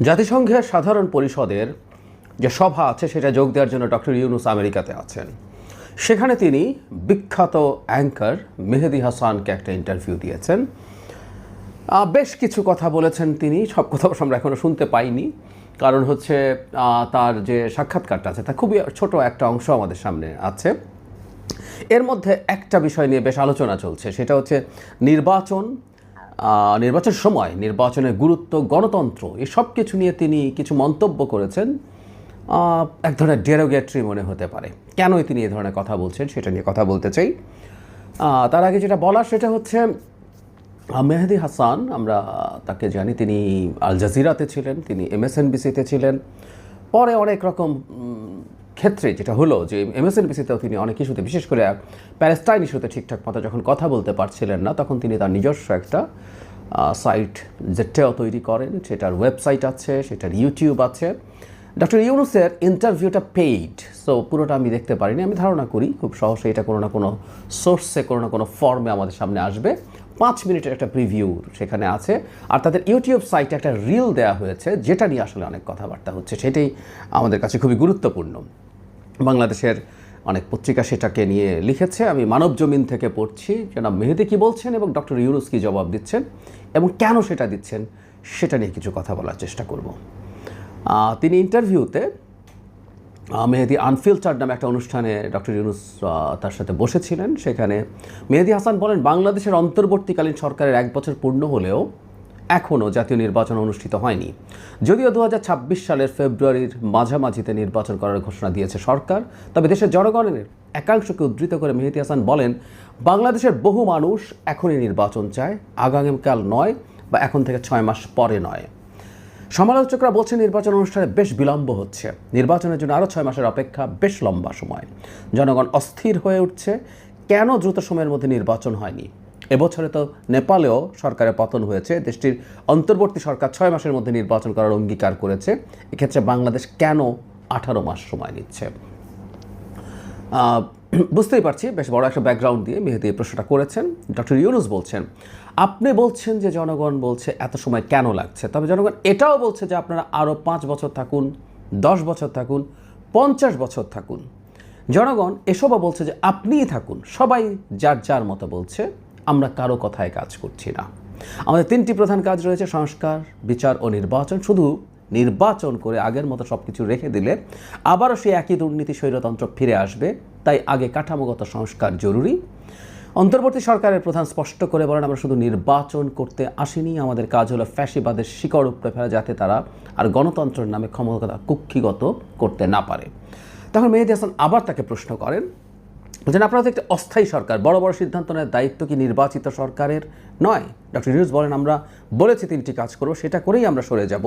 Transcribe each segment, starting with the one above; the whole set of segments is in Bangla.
জাতিসংঘের সাধারণ পরিষদের যে সভা আছে, সেটা যোগ দেওয়ার জন্য ডক্টর ইউনুস আমেরিকাতে আছেন। সেখানে তিনি বিখ্যাত অ্যাঙ্কার মেহেদি হাসানকে একটা ইন্টারভিউ দিয়েছেন। বেশ কিছু কথা বলেছেন তিনি, সব কথা আমরা এখনও শুনতে পাইনি। কারণ হচ্ছে তার যে সাক্ষাৎকারটা আছে, তা খুবই ছোট একটা অংশ আমাদের সামনে আছে। এর মধ্যে একটা বিষয় নিয়ে বেশ আলোচনা চলছে, সেটা হচ্ছে নির্বাচন নির্বাচন সময় নির্বাচনের গুরুত্ব, গণতন্ত্র, এই সব কিছু নিয়ে তিনি কিছু মন্তব্য করেছেন। এক ধরনের ডেরোগেটরি মনে হতে পারে। কেনই তিনি এ ধরনের কথা বলছেন সেটা নিয়ে কথা বলতে চাই। তার আগে যেটা বলার সেটা হচ্ছে মেহেদি হাসান, আমরা তাকে জানি, তিনি আল জাজিরাতে ছিলেন, তিনি এমএসএনবিসিতে ছিলেন। পরে অনেক রকম ক্ষেত্রে যেটা হলো যে এমএসএনবিসিতেও তিনি অনেক ইস্যুতে, বিশেষ করে প্যালেস্টাইন ইস্যুতে ঠিকঠাক মতো যখন কথা বলতে পারছিলেন না, তখন তিনি তার নিজস্ব একটা সাইট যেটাও তৈরি করেন। সেটার ওয়েবসাইট আছে, সেটার ইউটিউব আছে। ডক্টর ইউনুসের ইন্টারভিউটা পেইড সো পুরোটা আমি দেখতে পারিনি। আমি ধারণা করি খুব সহজে এটা কোনো না কোনো সোর্সে কোনো না কোনো ফর্মে আমাদের সামনে আসবে। পাঁচ মিনিটের একটা প্রিভিউ সেখানে আছে। আর তাদের ইউটিউব সাইটে একটা রিল দেওয়া হয়েছে, যেটা নিয়ে আসলে অনেক কথাবার্তা হচ্ছে। সেটাই আমাদের কাছে খুবই গুরুত্বপূর্ণ। বাংলাদেশের অনেক পত্রিকা সেটাকে নিয়ে লিখেছে। আমি মানব জমিন থেকে পড়ছি। জনাব মেহেদি কী বলছেন এবং ডক্টর ইউনুস কী জবাব দিচ্ছেন এবং কেন সেটা দিচ্ছেন সেটা নিয়ে কিছু কথা বলার চেষ্টা করব। তিনি ইন্টারভিউতে মেহেদি আনফিল্টার্ড নামে একটা অনুষ্ঠানে ডক্টর ইউনুস তার সাথে বসেছিলেন। সেখানে মেহেদি হাসান বলেন, বাংলাদেশের অন্তর্বর্তীকালীন সরকারের এক বছর পূর্ণ হলেও এখনও জাতীয় নির্বাচন অনুষ্ঠিত হয়নি। যদিও দু হাজার ছাব্বিশ সালের ফেব্রুয়ারির মাঝামাঝিতে নির্বাচন করার ঘোষণা দিয়েছে সরকার, তবে দেশের জনগণের একাংশকে উদ্ধৃত করে মেহেদি হাসান বলেন, বাংলাদেশের বহু মানুষ এখনই নির্বাচন চায়, আগামীকাল নয় বা এখন থেকে ছয় মাস পরে নয়। সমালোচকরা বলছেন, নির্বাচন অনুষ্ঠানে বেশ বিলম্ব হচ্ছে। নির্বাচনের জন্য আরও ছয় মাসের অপেক্ষা বেশ লম্বা সময়। জনগণ অস্থির হয়ে উঠছে। কেন দ্রুত সময়ের মধ্যে নির্বাচন হয়নি? এবছরে তো নেপালেও সরকারের পতন হয়েছে। দেশটির অন্তর্বর্তী সরকার ছয় মাসের মধ্যে নির্বাচন করার অঙ্গীকার করেছে। এক্ষেত্রে বাংলাদেশ কেন আঠারো মাস সময় নিচ্ছে? বুঝতেই পারছি, বেশ বড় একটা ব্যাকগ্রাউন্ড দিয়ে মেহেদি এই প্রশ্নটা করেছেন। ডক্টর ইউনুস বলছেন, আপনি বলছেন যে জনগণ বলছে এত সময় কেন লাগছে, তবে জনগণ এটাও বলছে যে আপনারা আরও পাঁচ বছর থাকুন, দশ বছর থাকুন, পঞ্চাশ বছর থাকুন। জনগণ এসবও বলছে যে আপনিই থাকুন, সবাই যার যার মতো বলছে। আমরা কারও কথায় কাজ করছি না। আমাদের তিনটি প্রধান কাজ রয়েছে, সংস্কার, বিচার ও নির্বাচন। শুধু নির্বাচন করে আগের মতো সব কিছু রেখে দিলে আবারও সেই একই দুর্নীতি স্বৈরতন্ত্র ফিরে আসবে। তাই আগে কাঠামোগত সংস্কার জরুরি। অন্তর্বর্তী সরকারের প্রধান স্পষ্ট করে বলেন, আমরা শুধু নির্বাচন করতে আসিনি। আমাদের কাজ হলো ফ্যাসিবাদের শিকড় উপড়ে ফেলা যাতে তারা আর গণতন্ত্রের নামে ক্ষমতা কুক্ষিগত করতে না পারে। তখন মেহেদি হাসান আবার তাকে প্রশ্ন করেন বলছেন আপনারা তো একটা অস্থায়ী সরকার, বড় বড় সিদ্ধান্ত নেওয়ার দায়িত্ব কি নির্বাচিত সরকারের? নয়। ডক্টর ইউনুস বলেন, আমরা বলেছি তিনটি কাজ করব, সেটা করেই আমরা সরে যাব।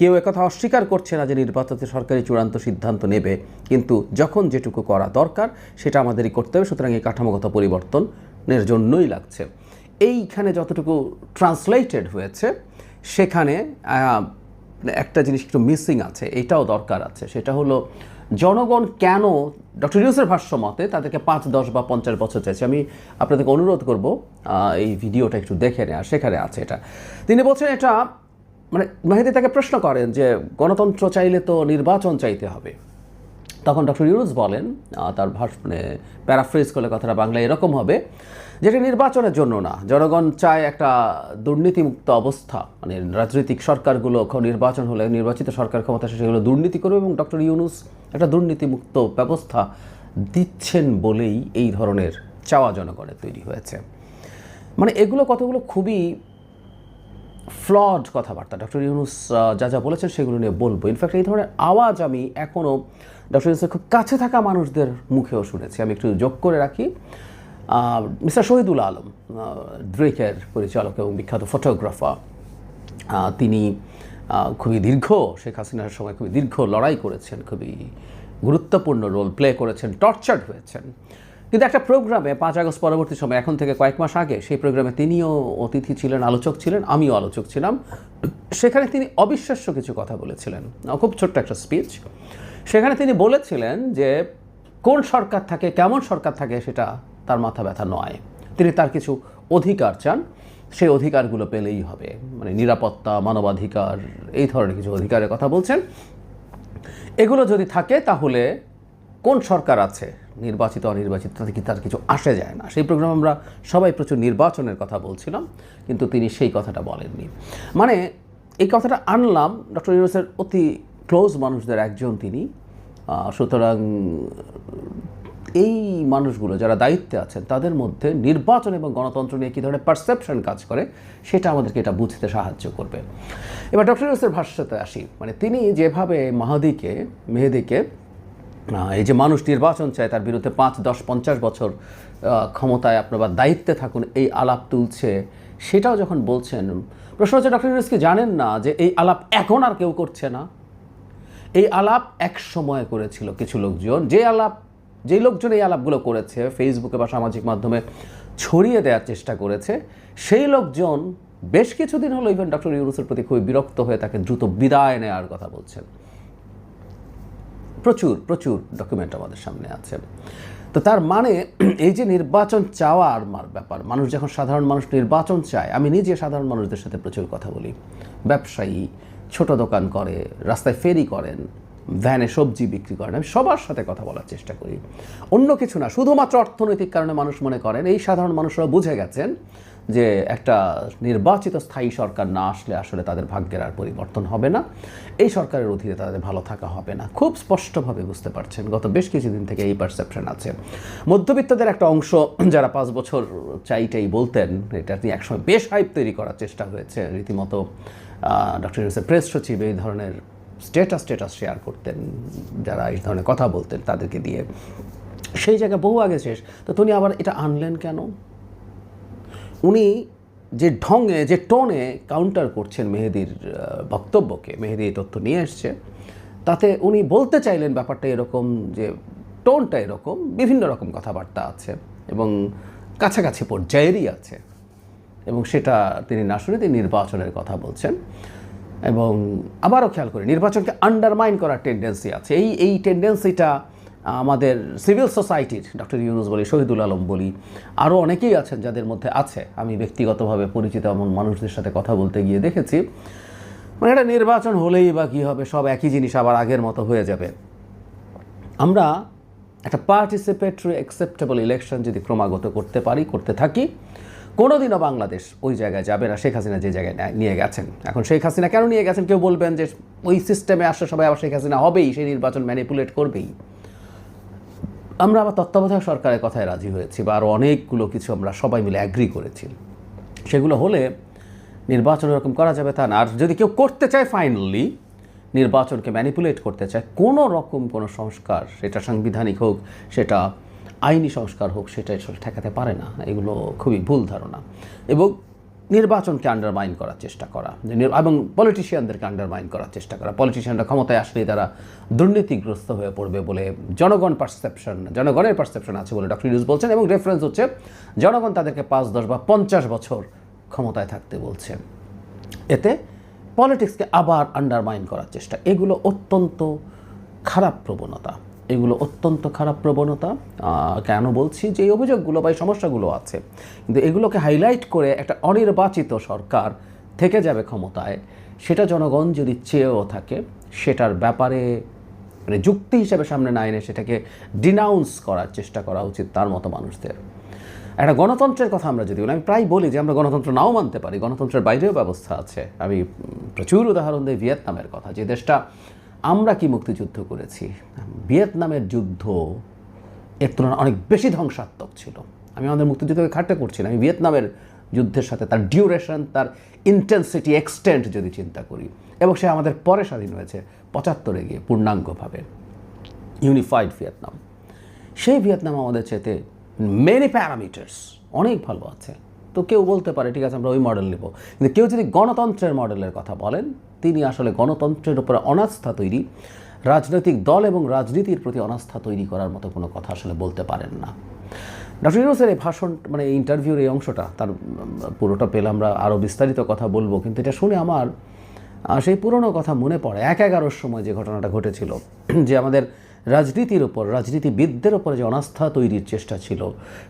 কেউ একথা অস্বীকার করছে না যে নির্বাচিত সরকারি চূড়ান্ত সিদ্ধান্ত নেবে, কিন্তু যখন যেটুকু করা দরকার, সেটা আমাদেরই করতে হবে, সুতরাং এই কাঠামোগত পরিবর্তনের জন্যই লাগছে। এইখানে যতটুকু ট্রান্সলেটেড হয়েছে, সেখানে একটা জিনিস একটু মিসিং আছে, এটাও দরকার আছে। সেটা হলো জনগণ কেন ডক্টর ইউসের ভাষ্য মতে তাদেরকে পাঁচ, দশ বা পঞ্চাশ বছর চাইছে? আমি আপনাদেরকে অনুরোধ করব এই ভিডিওটা একটু দেখে নেওয়া সেখানে আছে এটা। তিনি বলছেন এটা মানে মেহেদি তাকে প্রশ্ন করেন যে গণতন্ত্র চাইলে তো নির্বাচন চাইতে হবে। তখন ডক্টর ইউনুস বলেন তার মানে প্যারাফ্রেজ করলে কথাটা বাংলায় এরকম হবে, যেটা নির্বাচনের জন্য না। জনগণ চায় একটা দুর্নীতিমুক্ত অবস্থা। মানে রাজনৈতিক সরকারগুলো নির্বাচন হলে নির্বাচিত সরকার ক্ষমতা সেগুলো দুর্নীতি করবে এবং ডক্টর ইউনুস একটা দুর্নীতিমুক্ত ব্যবস্থা দিচ্ছেন বলেই এই ধরনের চাওয়া জনগণের তৈরি হয়েছে। মানে এগুলো কতগুলো খুবই ফ্লড কথাবার্তা। ডক্টর ইউনুস যা যা বলেছেন সেগুলো নিয়ে বলব। ইনফ্যাক্ট এই ধরনের আওয়াজ আমি এখনও ডক্টর ইউনুসের খুব কাছে থাকা মানুষদের মুখেও শুনেছি। আমি একটু যোগ করে রাখি। মিস্টার শহীদুল আলম ড্রেকের পরিচালক এবং বিখ্যাত ফটোগ্রাফার তিনি খুবই দীর্ঘ, শেখ হাসিনার সময় খুবই দীর্ঘ লড়াই করেছেন, খুবই গুরুত্বপূর্ণ রোল প্লে করেছেন টর্চার্ড হয়েছেন। কিন্তু একটা প্রোগ্রামে পাঁচ আগস্ট পরবর্তী সময়, এখন থেকে কয়েক মাস আগে, সেই প্রোগ্রামে তিনিও অতিথি ছিলেন, আলোচক ছিলেন, আমিও আলোচক ছিলাম। সেখানে তিনি অবিশ্বাস্য কিছু কথা বলেছিলেন। খুব ছোট্ট একটা স্পিচ সেখানে তিনি বলেছিলেন যে, কোন সরকার থাকে, কেমন সরকার থাকে, সেটা তার মাথা ব্যথা নয়। তিনি তার কিছু অধিকার চান। সেই অধিকারগুলো পেলেই হবে। মানে নিরাপত্তা, মানবাধিকার, এই ধরনের কিছু অধিকারের কথা বলছেন। এগুলো যদি থাকে, তাহলে কোন সরকার আছে, নির্বাচিত, অনির্বাচিত, তাতে কি তার কিছু আসে যায় না? সেই প্রোগ্রামে আমরা সবাই প্রচুর নির্বাচনের কথা বলছিলাম, কিন্তু তিনি সেই কথাটা বলেননি। মানে এই কথাটা আনলাম ডক্টর ইউনুসের অতি ক্লোজ মানুষদের একজন তিনি। সুতরাং এই মানুষগুলো যারা দায়িত্বে আছেন, তাদের মধ্যে নির্বাচন এবং গণতন্ত্র নিয়ে কী ধরনের পারসেপশন কাজ করে, সেটা আমাদেরকে এটা বুঝতে সাহায্য করবে। এবার ডক্টর ইউনুসের ভাষ্যতে আসি। মানে তিনি যেভাবে মাহাদিকে, মেহেদিকে এই যে মানুষ নির্বাচন চায়, তার বিরুদ্ধে পাঁচ, দশ, পঞ্চাশ বছর ক্ষমতায় আপনার বা দায়িত্বে থাকুন, এই আলাপ তুলছে। সেটাও যখন বলছেন, প্রশ্ন হচ্ছে, ডক্টর ইউনুস কি জানেন না যে এই আলাপ এখন আর কেউ করছে না? এই আলাপ এক সময় করেছিল কিছু লোকজন। যে আলাপ যেই লোকজন এই আলাপগুলো করেছে ফেসবুকে বা সামাজিক মাধ্যমে ছড়িয়ে দেওয়ার চেষ্টা করেছে, সেই লোকজন বেশ কিছুদিন হলো ইভেন ডক্টর ইউনুসের প্রতি খুবই বিরক্ত হয়ে তাকে দ্রুত বিদায় নেওয়ার কথা বলছেন। প্রচুর প্রচুর ডকুমেন্ট আমাদের সামনে আছে। তো তার মানে এই যে নির্বাচন চাওয়ার মার ব্যাপার, মানুষ যখন সাধারণ মানুষ নির্বাচন চায়, আমি নিজে সাধারণ মানুষদের সাথে প্রচুর কথা বলি। ব্যবসায়ী, ছোট দোকান করে, রাস্তায় ফেরি করেন ভ্যানে সবজি বিক্রি করেন, আমি সবার সাথে কথা বলার চেষ্টা করি। অন্য কিছু না, শুধুমাত্র অর্থনৈতিক কারণে মানুষ মনে করেন, এই সাধারণ মানুষরা বুঝে গেছেন যে একটা নির্বাচিত স্থায়ী সরকার না আসলে আসলে তাদের ভাগ্যের আর পরিবর্তন হবে না। এই সরকারের অধীনে তাদের ভালো থাকা হবে না। খুব স্পষ্টভাবে বুঝতে পারছেন, গত বেশ কিছুদিন থেকে এই পারসেপশন আছে। মধ্যবিত্তদের একটা অংশ যারা পাঁচ বছর চাইটাই বলতেন, এটা নিয়ে একসময় বেশ হাইপ তৈরি করার চেষ্টা হয়েছে। রীতিমতো ডক্টর ইউনুসের প্রেস সচিব এই ধরনের স্টেটাস স্টেটাস শেয়ার করতেন, যারা এই ধরনের কথা বলতেন তাদেরকে দিয়ে। সেই জায়গায় বহু আগে শেষ। তো তিনি আবার এটা আনলেন কেন? উনি যে ঢঙে, যে টোনে কাউন্টার করছেন মেহেদির বক্তব্যকে, মেহেদি এই তথ্য নিয়ে এসছে, তাতে উনি বলতে চাইলেন ব্যাপারটা এরকম যে টোনটা এরকম, বিভিন্ন রকম কথাবার্তা আছে এবং কাছাকাছি পর্যায়েরই আছে এবং সেটা তিনি না শুনে তিনি নির্বাচনের কথা বলছেন এবং আবারও খেয়াল করি, নির্বাচনকে আন্ডারমাইন করার টেন্ডেন্সি আছে। এই এই টেন্ডেন্সিটা আমাদের সিভিল সোসাইটির ডক্টর ইউনুস বলি, শহীদুল আলম বলি আরও অনেকেই আছেন যাদের মধ্যে আছে। আমি ব্যক্তিগতভাবে পরিচিত এমন মানুষদের সাথে কথা বলতে গিয়ে দেখেছি। মানে একটা নির্বাচন হলেই বা কী হবে, সব একই জিনিস আবার আগের মতো হয়ে যাবে। আমরা একটা পার্টিসিপেটরি অ্যাকসেপ্টেবল ইলেকশন যদি ক্রমাগত করতে পারি, করতে থাকি, কোনোদিনও বাংলাদেশ ওই জায়গায় যাবে না, শেখ হাসিনা যে জায়গায় নিয়ে গেছেন। এখন শেখ হাসিনা কেন নিয়ে গেছেন? কেউ বলবেন যে ওই সিস্টেমে আসলে সবাই আবার শেখ হাসিনা হবেই, সেই নির্বাচন ম্যানিপুলেট করবেই। আমরা আবার তত্ত্বাবধায়ক সরকারের কথায় রাজি হয়েছি বা আরও অনেকগুলো কিছু আমরা সবাই মিলে অ্যাগ্রি করেছি। সেগুলো হলে নির্বাচন এরকম করা যাবে তা না। আর যদি কেউ করতে চায় ফাইনালি নির্বাচনকে ম্যানিপুলেট করতে চায়, কোনো রকম কোনো সংস্কার, সেটা সাংবিধানিক হোক, সেটা আইনি সংস্কার হোক, সেটা ঠেকাতে পারে না। এগুলো খুবই ভুল ধারণা। এবং নির্বাচনকে আন্ডারমাইন করার চেষ্টা করা এবং পলিটিশিয়ানদেরকে আন্ডারমাইন করার চেষ্টা করা। পলিটিশিয়ানরা ক্ষমতায় আসলেই তারা দুর্নীতিগ্রস্ত হয়ে পড়বে বলে জনগণ পারসেপশন জনগণের পারসেপশন আছে বলে ডক্টর ইউনুস বলছেন, এবং রেফারেন্স হচ্ছে জনগণ তাদেরকে পাঁচ, দশ বা পঞ্চাশ বছর ক্ষমতায় থাকতে বলছে। এতে পলিটিক্সকে আবার আন্ডারমাইন করার চেষ্টা। এগুলো অত্যন্ত খারাপ প্রবণতা। এগুলো অত্যন্ত খারাপ প্রবণতা কেন বলছি যে এই অভিযোগগুলো বা এই সমস্যাগুলো আছে। কিন্তু এগুলোকে হাইলাইট করে একটা অনির্বাচিত সরকার থেকে যাবে ক্ষমতায়, সেটা জনগণ যদি চেয়েও থাকে, সেটার ব্যাপারে মানে যুক্তি হিসেবে সামনে না এনে সেটাকে ডিনাউন্স করার চেষ্টা করা উচিত তার মতো মানুষদের। একটা গণতন্ত্রের কথা আমরা যদি বলি, আমি প্রায় বলি যে আমরা গণতন্ত্র নাও মানতে পারি, গণতন্ত্রের বাইরেও ব্যবস্থা আছে। আমি প্রচুর উদাহরণ দিই ভিয়েতনামের কথা, যে দেশটা আমরা কি মুক্তিযুদ্ধ করেছি? ভিয়েতনামের যুদ্ধ এর তুলনায় অনেক বেশি ধ্বংসাত্মক ছিল। আমি আমাদের মুক্তিযুদ্ধকে খাটতে করছি না। আমি ভিয়েতনামের যুদ্ধের সাথে তার ডিউরেশন তার ইন্টেন্সিটি এক্সটেন্ট যদি চিন্তা করি, এবং সে আমাদের পরে স্বাধীন হয়েছে পঁচাত্তরে গিয়ে পূর্ণাঙ্গভাবে। Unified Vietnam. সেই ভিয়েতনাম আমাদের চেতে মেনি প্যারামিটার্স অনেক ভালো আছে। তো কেউ বলতে পারে, ঠিক আছে, আমরা ওই মডেল নেব। কিন্তু কেউ যদি গণতন্ত্রের মডেলের কথা বলেন, তিনি আসলে গণতন্ত্রের উপরে অনাস্থা তৈরি। রাজনৈতিক দল এবং রাজনীতির প্রতি অনাস্থা তৈরি করার মতো কোনো কথা আসলে বলতে পারেন না। ডক্টর ইউনুসের এই ভাষণ মানে এই ইন্টারভিউর এই অংশটা, তার পুরোটা পেলে আমরা আরও বিস্তারিত কথা বলব, কিন্তু এটা শুনে আমার সেই পুরনো কথা মনে পড়ে। এক এগারোর সময় যে ঘটনাটা ঘটেছিল, যে আমাদের রাজনীতির ওপর রাজনীতিবিদদের ওপরে যে অনাস্থা তৈরির চেষ্টা ছিল,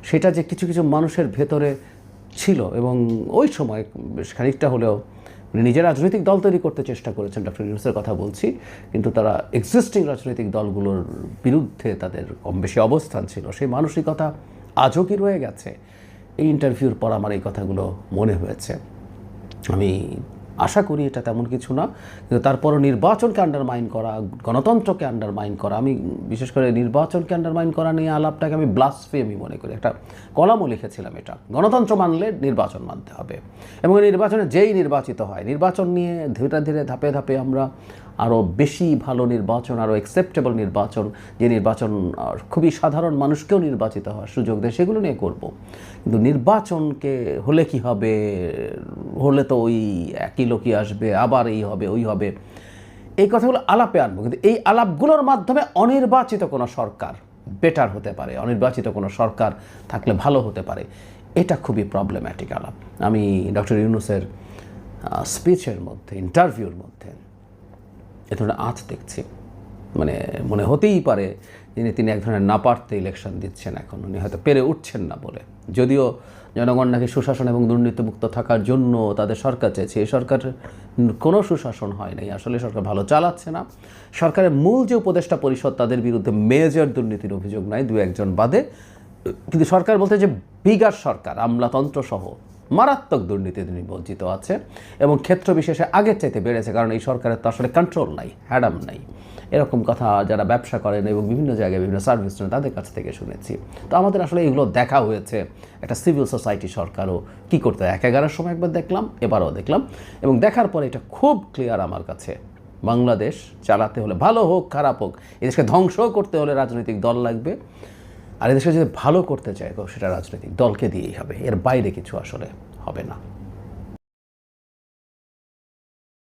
সেটা যে কিছু কিছু মানুষের ভেতরে ছিল এবং ওই সময় বেশ খানিকটা হলেও উনি নিজের রাজনৈতিক দল তৈরি করতে চেষ্টা করেছেন ডক্টর ইউনুসের কথা বলছি, কিন্তু তারা এক্সিস্টিং রাজনৈতিক দলগুলোর বিরুদ্ধে তাদের কম বেশি অবস্থান ছিল। সেই মানসিকতা আজও কি রয়ে গেছে? এই ইন্টারভিউর পর আমার এই কথাগুলো মনে হয়েছে। আমি আশা করি এটা তেমন কিছু না, কিন্তু তারপরও নির্বাচনকে আন্ডারমাইন করা, গণতন্ত্রকে আন্ডারমাইন করা, আমি বিশেষ করে নির্বাচনকে আন্ডারমাইন করা নিয়ে আলাপটাকে আমি ব্লাসফেমি মনে করি। একটা কলামও লিখেছিলাম এটা, গণতন্ত্র মানলে নির্বাচন মানতে হবে। এবং নির্বাচনে যেই নির্বাচিত হয়, নির্বাচন নিয়ে ধীরে ধীরে ধাপে ধাপে আমরা আরও বেশি ভালো নির্বাচন, আরও অ্যাকসেপ্টেবল নির্বাচন, যে নির্বাচন খুবই সাধারণ মানুষকেও নির্বাচিত হওয়ার সুযোগ দেয়, সেগুলো নিয়ে করব। কিন্তু নির্বাচনকে হলে কি হবে? হলে তো ওই একই লোকই আসবে, আবার এই হবে, ওই হবে। এই কথাগুলো আলাপে আনব, কিন্তু এই আলাপগুলোর মাধ্যমে অনির্বাচিত কোনো সরকার বেটার হতে পারে, অনির্বাচিত কোনো সরকার থাকলে ভালো হতে পারে। এটা খুবই প্রবলেম্যাটিক আলাপ। আমি ডক্টর ইউনুসের স্পিচের মধ্যে ইন্টারভিউর মধ্যে এ ধরনের আঁচ দেখছি। মানে মনে হতেই পারে যিনি তিনি এক ধরনের না পারতে ইলেকশন দিচ্ছেন এখন। উনি হয়তো পেরে উঠছেন না বলে। যদিও জনগণ নাকি সুশাসন এবং দুর্নীতিমুক্ত থাকার জন্য তাদের সরকার চেয়েছে। এই সরকার কোনো সুশাসন হয় নাই। আসলে সরকার ভালো চালাচ্ছে না। সরকারের মূল যে উপদেষ্টা পরিষদ, তাদের বিরুদ্ধে মেজর দুর্নীতির অভিযোগ নাই। দু একজন বাদে। কিন্তু সরকার বলতে যে, বিগার সরকার আমলাতন্ত্র সহ মারাত্মক দুর্নীতিতে নিমজ্জিত আছে এবং ক্ষেত্র বিশেষে আগের চাইতে বেড়েছে, কারণ এই সরকারের তো আসলে কন্ট্রোল নাই, হ্যাডাম নাই। এরকম কথা যারা ব্যবসা করেন এবং বিভিন্ন জায়গায় বিভিন্ন সার্ভিস নেন, তাদের কাছ থেকে শুনেছি। তো আমাদের আসলে এগুলো দেখা হয়েছে, একটা সিভিল সোসাইটি সরকারও কী করতে এক এগারোর সময় একবার দেখলাম, এবারও দেখলাম। এবং দেখার পরে এটা খুব ক্লিয়ার আমার কাছে। বাংলাদেশ চালাতে হলে ভালো হোক, খারাপ হোক, এদেশকে ধ্বংস করতে হলে রাজনৈতিক দল লাগবে। আর এদেশে যদি ভালো করতে চায় সেটা রাজনৈতিক দলকে দিয়েই হবে। এর বাইরে কিছু আসলে হবে না।